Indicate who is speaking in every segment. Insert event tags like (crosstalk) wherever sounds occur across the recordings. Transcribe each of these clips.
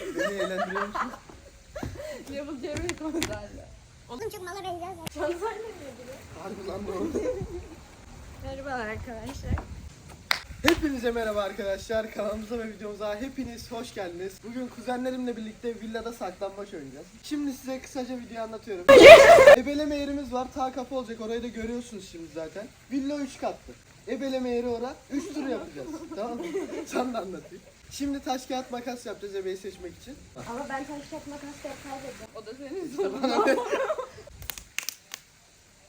Speaker 1: Beni eğlendiriyor musun?
Speaker 2: Level C1 konserle.
Speaker 3: Oğlum çok mala benziyor zaten.
Speaker 2: Konserle mi ilgili?
Speaker 1: Harbi lan doğru.
Speaker 2: Merhabalar arkadaşlar.
Speaker 1: Hepinize merhaba arkadaşlar. Kanalımıza ve videomuza hepiniz hoş geldiniz. Bugün kuzenlerimle birlikte villada saklambaç oynayacağız. Şimdi size kısaca video anlatıyorum. (laughs) Ebeleme yerimiz var. Ta kapı olacak. Orayı da görüyorsunuz şimdi zaten. Villa 3 katlı. Ebeleme yeri ora. 3 tur yapacağız. tamam mı? Sen de anlatayım. Şimdi taş kağıt makas yapacağız ebeyi seçmek için.
Speaker 3: Ama ben taş kağıt makas da kaybedeceğim.
Speaker 2: O da senin (laughs)
Speaker 1: ne?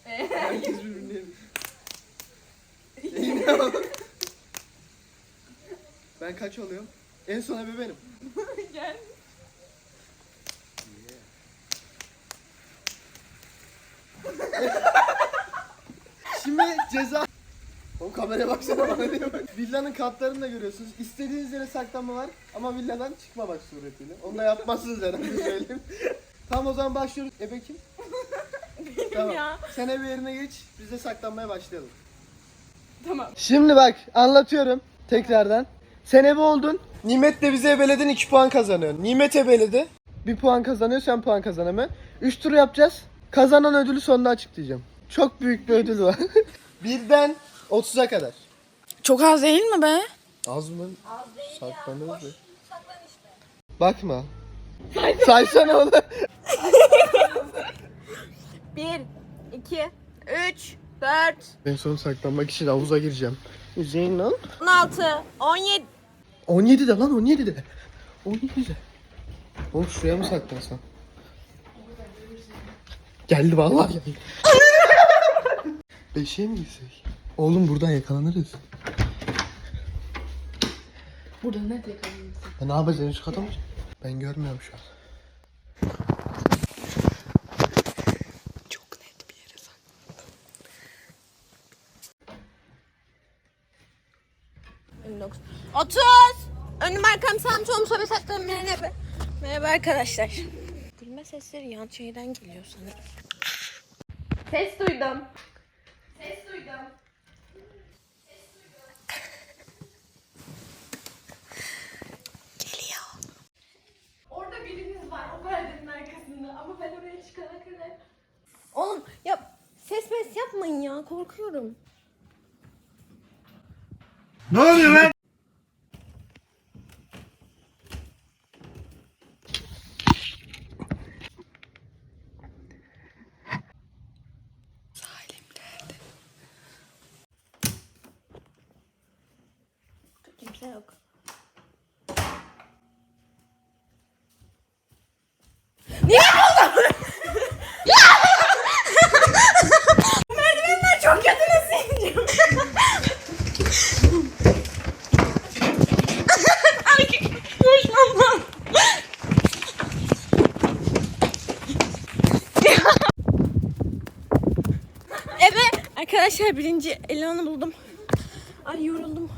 Speaker 1: (laughs) Herkes birbirine Yine oldu. (laughs) Ben kaç oluyorum? En son ebe benim.
Speaker 2: Gel.
Speaker 1: Şimdi ceza... O kameraya baksana bana diyor. Villanın katlarını da görüyorsunuz. İstediğiniz yere saklanma var ama villadan çıkmamak suretiyle. Onu da yapmazsınız herhalde söyleyeyim. tamam o zaman başlıyoruz. Ebe kim? (laughs) tamam.
Speaker 2: ya.
Speaker 1: Sen ebe yerine geç. Biz de saklanmaya başlayalım.
Speaker 2: Tamam.
Speaker 1: Şimdi bak anlatıyorum tekrardan. Sen ebe oldun. Nimet de bize ebeledin 2 puan kazanıyor. Nimet ebeledi. 1 puan kazanıyor sen puan kazanamıyorsun. 3 tur yapacağız. Kazanan ödülü sonunda açıklayacağım. Çok büyük bir ödül var. (laughs) Birden 30'a kadar.
Speaker 2: Çok az değil mi be?
Speaker 1: Az mı? Az değil Saklanırız ya. Bakma. Saysana onu.
Speaker 2: 1, 2, 3, 4,
Speaker 1: En son saklanmak için havuza gireceğim. Zeynep.
Speaker 2: 16, 17.
Speaker 1: 17 de lan 17 de. 17 de. Oğlum şuraya mı saklansam? Geldi vallahi (laughs) geldi. Beşiğe mi girsek? Oğlum buradan yakalanırız.
Speaker 2: Burada ne yakalayayım?
Speaker 1: Ya ne yapacaksın şu kata mı? Ben görmüyorum şu an.
Speaker 2: Çok net bir yere saklandım. Önüm 30. Önüm arkam sağım solum sobe saklanım merhaba. Merhaba arkadaşlar. Gülme sesleri yan şeyden geliyor sanırım. Ses duydum. Ses duydum. Geliyor. Orada biriniz var o perdenin arkasında ama ben oraya çıkana kadar. Oğlum ya ses mes yapmayın ya korkuyorum.
Speaker 1: Ne oluyor lan?
Speaker 2: Salim? Kimse yok. Niye buldun? ya! Merdivenler çok kötü nasıl ineceğim? Ay, Düşman lan. Evet arkadaşlar birinci Elhan'ı buldum. Ay yoruldum.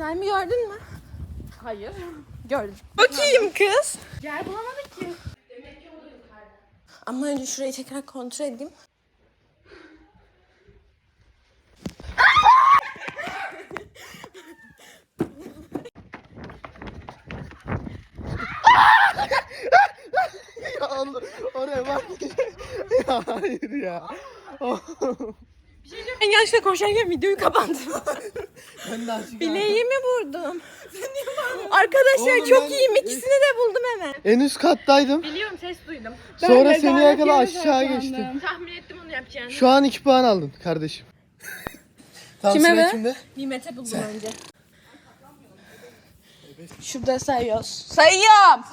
Speaker 2: Salim'i gördün mü? Hayır. Gördüm. Bakayım kız.
Speaker 3: Yer bulamadık ki.
Speaker 2: Ama önce şurayı tekrar kontrol edeyim.
Speaker 1: Ya Allah, oraya bak. ya hayır ya.
Speaker 2: Ben yanlışlıkla koşarken videoyu kapattım. (laughs)
Speaker 1: ben de
Speaker 2: Bileğimi vurdum. Arkadaşlar
Speaker 1: Oğlum
Speaker 2: çok
Speaker 1: ben-
Speaker 2: iyiyim. İkisini de buldum hemen.
Speaker 1: En üst kattaydım.
Speaker 2: Biliyorum ses duydum.
Speaker 1: Sonra seni yakala aşağı geçtim.
Speaker 2: Tahmin ettim onu yapacağını.
Speaker 1: Şu an 2 puan aldın kardeşim. Tamam,
Speaker 2: Kime
Speaker 1: sıra
Speaker 2: be?
Speaker 1: kimde?
Speaker 2: Nimet'e buldum önce. Şurada sayıyoruz. Sayıyorum.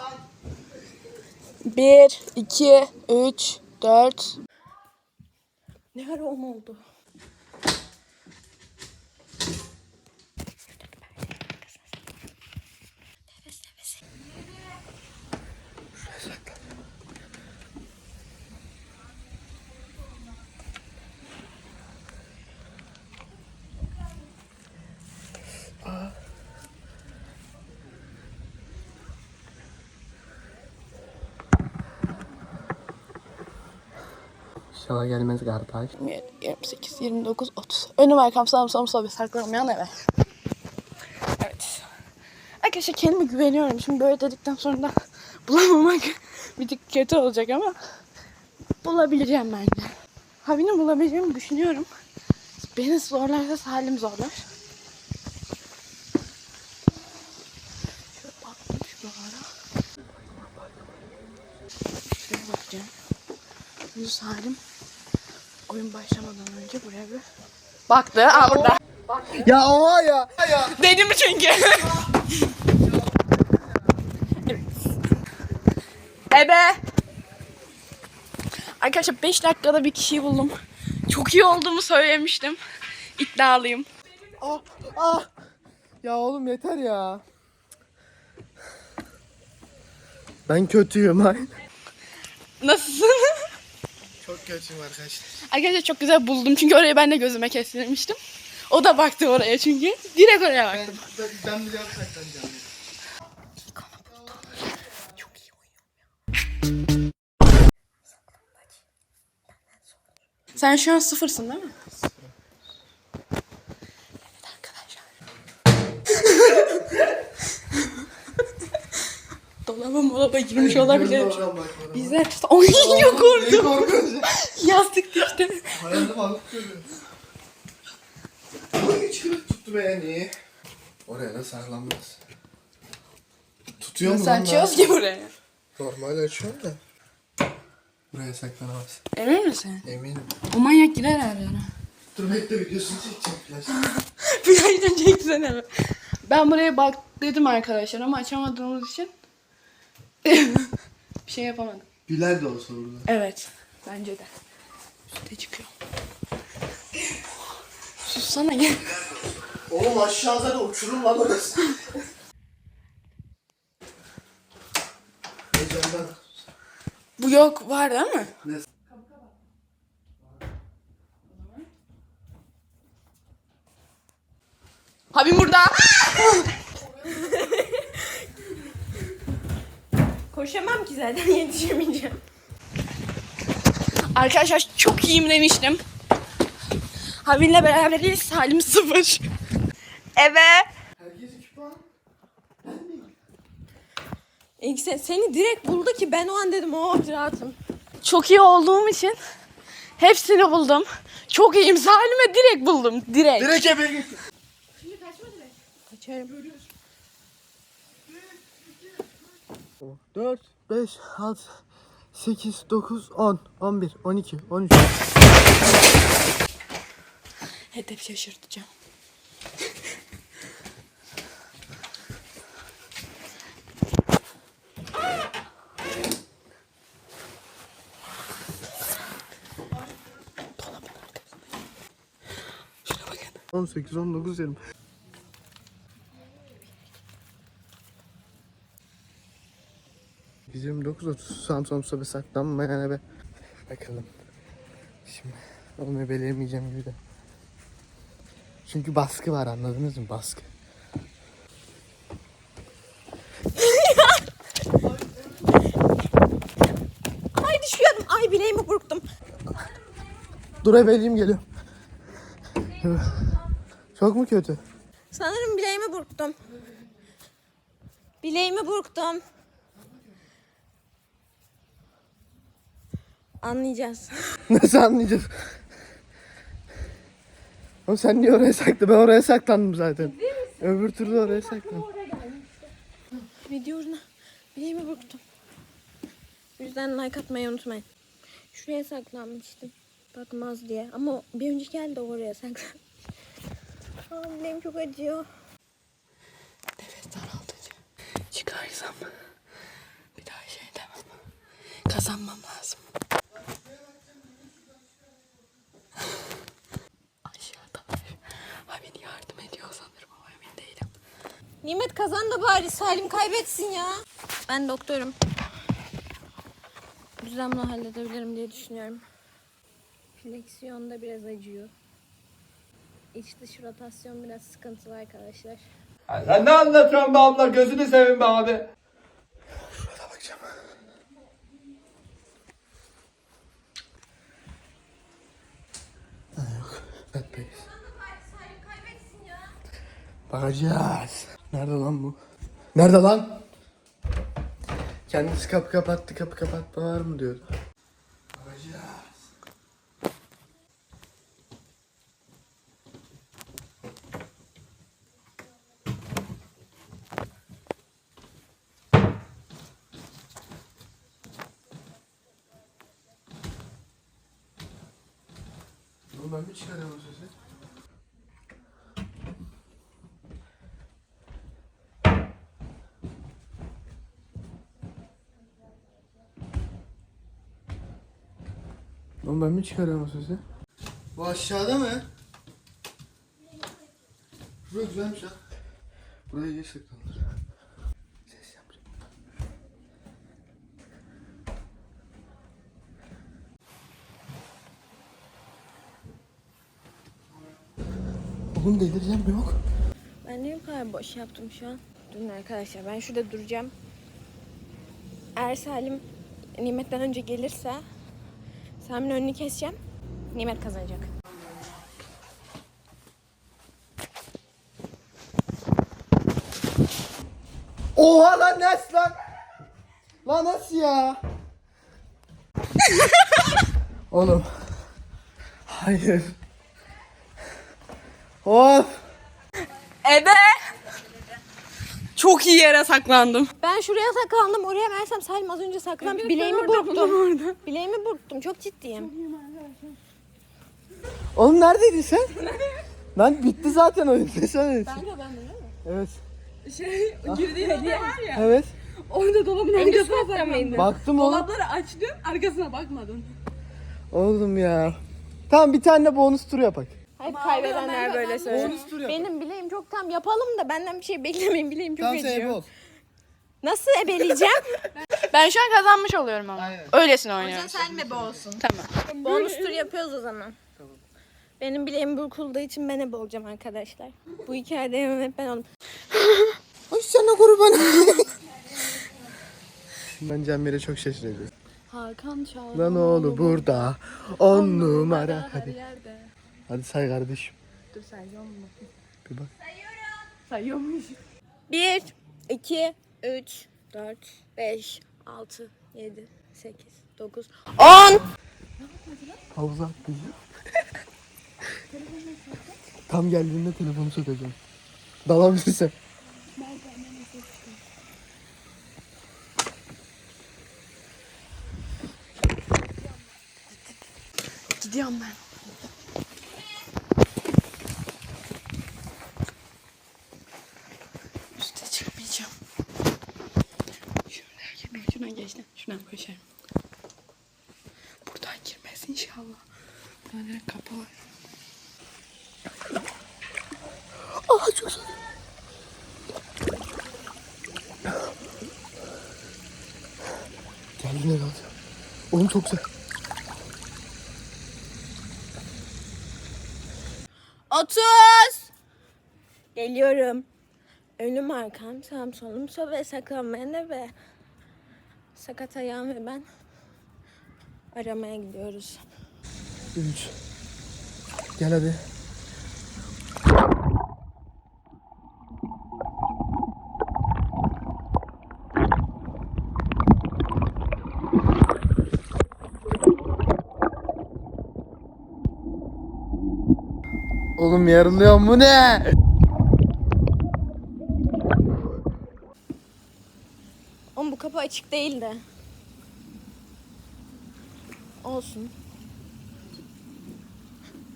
Speaker 2: 1, 2, 3, 4,
Speaker 3: Ne ara on oldu?
Speaker 1: İnşallah gelmez kardeş.
Speaker 3: 28, 29, 30. Önüm arkam sağım solum sobe saklanmayan eve. Evet. Arkadaşlar kendime güveniyorum. Şimdi böyle dedikten sonra da (laughs) bulamamak (laughs) bir tık kötü olacak ama bulabileceğim bence. Habini bulabileceğimi düşünüyorum. Beni zorlarsa Salim zorlar. Şöyle ara. Şuraya bakacağım. Şimdi Salim oyun başlamadan önce buraya bir baktı. Aa burada.
Speaker 1: Ya oha ya.
Speaker 3: Dedim çünkü. Ebe. Arkadaşlar 5 dakikada bir kişiyi buldum. Çok iyi olduğumu söylemiştim. İddialıyım.
Speaker 1: Ah, ah. Ya oğlum yeter ya. Ben kötüyüm ay.
Speaker 3: Nasılsın?
Speaker 1: Çok kötüyüm arkadaşlar.
Speaker 3: Arkadaşlar çok güzel buldum çünkü orayı ben de gözüme kestirmiştim. O da baktı oraya çünkü. Direkt oraya baktım.
Speaker 1: Ben, ben biliyorum saklanacağım.
Speaker 3: Sen şu an sıfırsın değil mi? Evet arkadaşlar. Dolaba girmiş olabilir. Bizler Ay yok
Speaker 1: Ne
Speaker 3: orada.
Speaker 1: korkunç.
Speaker 3: Yastık düştü.
Speaker 1: Hayatım alıp görüyorum. Ay çığlık tuttu beni. Oraya da saklanmaz. Tutuyor mu lan?
Speaker 3: açıyoruz ki buraya?
Speaker 1: Normal açıyorum da. Buraya saklanamaz.
Speaker 3: Emin misin?
Speaker 1: Eminim.
Speaker 3: O manyak girer her.
Speaker 1: Dur bekle videosunu çekeceğim biraz. (laughs)
Speaker 3: Plajdan çeksene? Ben buraya bak dedim arkadaşlar ama açamadığımız için bir şey yapamadım.
Speaker 1: Güler de olsa burada.
Speaker 3: Evet. Bence de. Üste çıkıyor. Sussana gel.
Speaker 1: Oğlum aşağıda da uçurum lan orası. Heyecandan.
Speaker 3: Bu yok var değil mi?
Speaker 1: Ne?
Speaker 3: Habim burada. (laughs)
Speaker 2: Koşamam ki zaten (laughs) yetişemeyeceğim.
Speaker 3: Arkadaşlar çok iyiyim demiştim. Habim'le beraberiz. Salim sıfır. Eve.
Speaker 1: Herkes iki puan.
Speaker 3: İlk sen, seni direkt buldu ki ben o an dedim o rahatım. Çok iyi olduğum için hepsini buldum. Çok iyiyim. Salim'e direkt buldum. Direkt.
Speaker 1: Direkt eve git.
Speaker 3: Kaçarım.
Speaker 1: 4, 5, 6, 8, 9, 10, 11, 12, 13.
Speaker 3: Hedef şaşırtacağım. Dolabın arkasındayım. Şuna bakın.
Speaker 1: 18, 19, 20. Bizim 9 30 Samsung sobe saklanmayan eve. Bakalım. Şimdi onu belirlemeyeceğim gibi de. Çünkü baskı var anladınız mı? Baskı. (laughs)
Speaker 3: Ay düşüyorum. Ay bileğimi burktum.
Speaker 1: Dur ebeleyim geliyorum. Çok mu kötü?
Speaker 3: Sanırım bileğimi burktum. Bileğimi burktum. Anlayacağız. (laughs)
Speaker 1: Nasıl anlayacağız? Oğlum sen niye oraya saklı? Ben oraya saklandım zaten. Öbür türlü oraya saklandım.
Speaker 3: Video uğruna bileğimi burktum. O yüzden like atmayı unutmayın. Şuraya saklanmıştım. Bakmaz diye. Ama bir önceki geldi oraya saklan. Aa, bileğim çok acıyor. Nefes daraltıcı. Çıkarsam bir daha şey demem. Kazanmam lazım.
Speaker 2: Nimet kazan da bari Salim kaybetsin ya. Ben doktorum. Düzenli halledebilirim diye düşünüyorum. Fleksiyonda biraz acıyor. İç dış rotasyon biraz sıkıntılı arkadaşlar.
Speaker 4: Ya Sen ne anlatıyorsun be abla gözünü seveyim be abi.
Speaker 1: Şurada bakacağım. Ha, yok. Betmeyiz. Bakacağız. Nerede lan bu? Nerede lan? Kendisi kapı kapattı kapı kapatma var mı diyor. Bakacağız. Oğlum ben mi çıkarıyorum o sesi? Oğlum ben mi çıkarıyorum o sesi? Bu aşağıda mı? Burası güzelmiş ha. Buraya iyi saklanır. Ses yapacağım. Oğlum delireceğim yok.
Speaker 2: Ben niye bu kadar boş yaptım şu an? Durun arkadaşlar ben şurada duracağım. Eğer Salim Nimet'ten önce gelirse Salim'in önünü keseceğim. Nimet kazanacak.
Speaker 1: Oha lan nasıl lan? Lan nasıl ya? (laughs) Oğlum. Hayır. Of.
Speaker 3: Ebe. Çok iyi yere saklandım.
Speaker 2: Ben şuraya saklandım. Oraya versem Salim az önce saklan. Bileğimi burktum. (laughs) Bileğimi burktum. Çok ciddiyim.
Speaker 1: Oğlum neredeydin sen? Lan bitti zaten oyun. Sanıyorsun? Ben de ben de Evet.
Speaker 3: Şey, girdiğin oda var ya.
Speaker 1: Evet.
Speaker 3: Orada dolabın arkasına saklandın.
Speaker 1: Baktım oğlum.
Speaker 3: Dolapları açtın, arkasına bakmadın.
Speaker 1: Oğlum ya. Tamam bir tane de bonus tur yapak.
Speaker 2: Hayır kaybedenler böyle söylüyor.
Speaker 1: Bonus tur yapak.
Speaker 2: Benim bileğim çok tam yapalım da benden bir şey beklemeyin. Bileğim çok
Speaker 1: Tamam sen
Speaker 2: acıyor.
Speaker 1: ol.
Speaker 2: Nasıl ebeleyeceğim? (laughs)
Speaker 3: Ben şu an kazanmış oluyorum ama.
Speaker 1: Aynen.
Speaker 3: Öylesine oynuyorum.
Speaker 2: Salim ebe olsun.
Speaker 3: Tamam.
Speaker 2: Bonus tur yapıyoruz o zaman. Benim bileğim burkulduğu için ben ebe olacağım arkadaşlar. Bu hikayede hep ben oldum. (laughs)
Speaker 1: Ay sana kurban. (laughs) ben Cemre'ye çok şaşıracağım.
Speaker 3: Hakan Çağlar.
Speaker 1: Lan oğlu burada. On numara. Hadi. Hadi say kardeşim.
Speaker 3: Dur sayıyorum mu?
Speaker 1: Bir bak.
Speaker 3: Sayıyormuş.
Speaker 2: 1, 2, 3, 4, 5, 6, 7, 8, 9, 10.
Speaker 1: Havuza atlayacağım. Tam geldiğinde telefonu sokacağım. Dalabilirsin.
Speaker 3: Gidiyorum ben. Üste çıkmayacağım. Şöyle geçtim. Şuna koşarım. Buradan girmez inşallah. Böyle kapı var.
Speaker 1: Aa çok soğuk. Geldiğinde kalacağım. Oğlum çok güzel.
Speaker 2: 30. Geliyorum. Önüm arkam, sağım solum, sobe saklanmaya ne be. Sakat ayağım ve ben aramaya gidiyoruz.
Speaker 1: 3. Gel hadi. Oğlum yarılıyor mu ne?
Speaker 2: Oğlum bu kapı açık değil de. Olsun.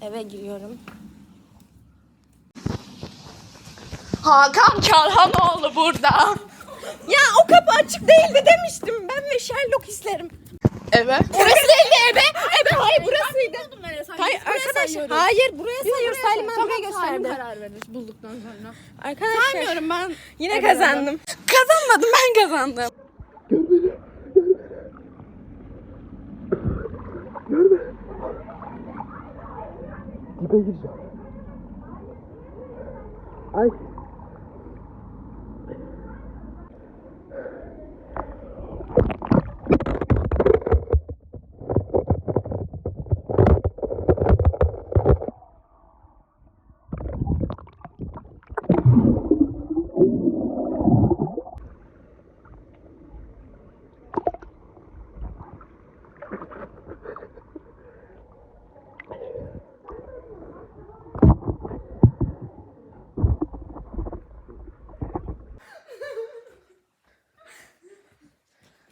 Speaker 2: Eve giriyorum.
Speaker 3: Hakan Çalhanoğlu burada.
Speaker 2: Ya o kapı açık değildi demiştim. Ben ve Sherlock isterim.
Speaker 3: Evet.
Speaker 2: Burası değildi ebe. Ebe hayır burasıydı. Hayır arkadaşlar. Hayır buraya sayıyoruz. Salim ben buraya göster. verdi.
Speaker 3: karar verir bulduktan sonra.
Speaker 2: Arkadaşlar
Speaker 3: Bilmiyorum ben.
Speaker 2: yine kazandım.
Speaker 3: Kazanmadım ben kazandım.
Speaker 1: Dibe gireceğim. Ay.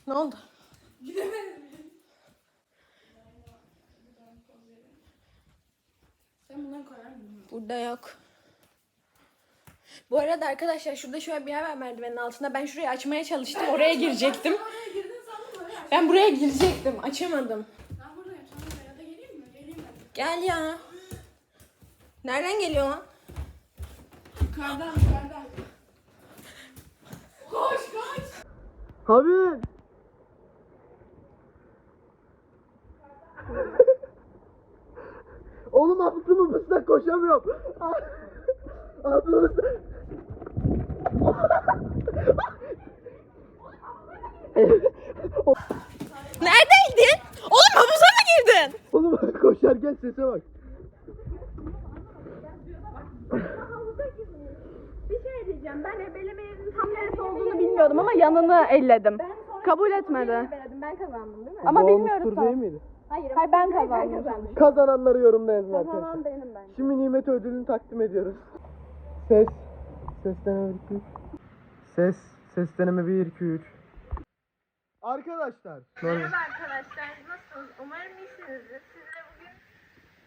Speaker 2: Ne oldu?
Speaker 3: Sen bundan koyar mısın?
Speaker 2: Burada yok. Bu arada arkadaşlar şurada şöyle bir yer var merdivenin altında. Ben şurayı açmaya çalıştım. Oraya girecektim.
Speaker 3: Oraya girdin sandım oraya.
Speaker 2: Ben buraya girecektim. Açamadım.
Speaker 3: Ben buradayım. Sana buraya da geleyim mi? Geleyim mi?
Speaker 2: Gel ya. Nereden geliyor lan?
Speaker 3: Yukarıdan yukarıdan. Koş koş.
Speaker 1: Habib. Oğlum altımı ıslak koşamıyorum. Altımı ıslak.
Speaker 2: Neredeydin? Oğlum havuza mı girdin?
Speaker 1: Oğlum koşarken sese bak.
Speaker 5: Bir şey diyeceğim. Ben ebelemenin tam neresi olduğunu bilmiyordum ama yanını elledim. Kabul etmedi.
Speaker 2: Ben kazandım değil mi?
Speaker 5: Ama bilmiyoruz tam.
Speaker 1: miydi?
Speaker 2: Hayır.
Speaker 5: Hayır ben kazandım.
Speaker 1: Kazananları yorumda yazın arkadaşlar.
Speaker 5: Kazanan benim ben.
Speaker 1: Şimdi nimet ödülünü takdim ediyoruz. Ses. Ses deneme 1 2 3. Ses. Ses deneme 1 2 3. Arkadaşlar. Merhaba.
Speaker 5: arkadaşlar. Nasılsınız? Umarım iyisinizdir. Sizle bugün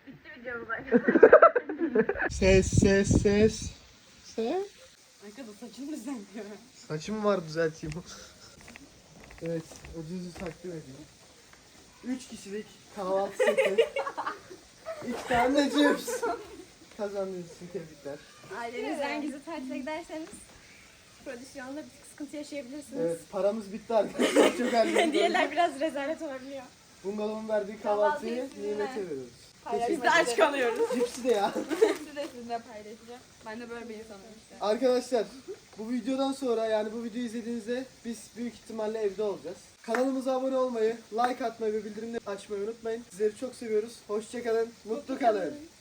Speaker 5: bitti videomuz arkadaşlar. (laughs)
Speaker 1: Ses ses ses. Ses.
Speaker 3: Arkada saçını düzenliyor.
Speaker 1: Saçım var düzelteyim. evet, ödülünüzü takdim ediyorum. 3 kişilik kahvaltı seti. 2 (laughs) tane cips. Kazandığınız için tebrikler.
Speaker 2: Ailenizden gizli tatile giderseniz prodüksiyonda bir tık sıkıntı yaşayabilirsiniz.
Speaker 1: Evet, paramız bitti arkadaşlar. (laughs) Çok halledildi.
Speaker 2: Hediyeler biraz rezalet olabiliyor.
Speaker 1: Bungalovun verdiği kahvaltıyı
Speaker 2: Kahvaltıyı sizinle.
Speaker 1: nimete veriyoruz.
Speaker 2: Biz de aç kalıyoruz.
Speaker 1: Cipsi de ya. (laughs)
Speaker 3: Sizi de sizinle paylaşacağım. Ben de böyle bir insanım işte.
Speaker 1: Arkadaşlar bu videodan sonra yani bu videoyu izlediğinizde biz büyük ihtimalle evde olacağız. Kanalımıza abone olmayı, like atmayı ve bildirimleri açmayı unutmayın. Sizleri çok seviyoruz. Hoşçakalın, mutlu kalın.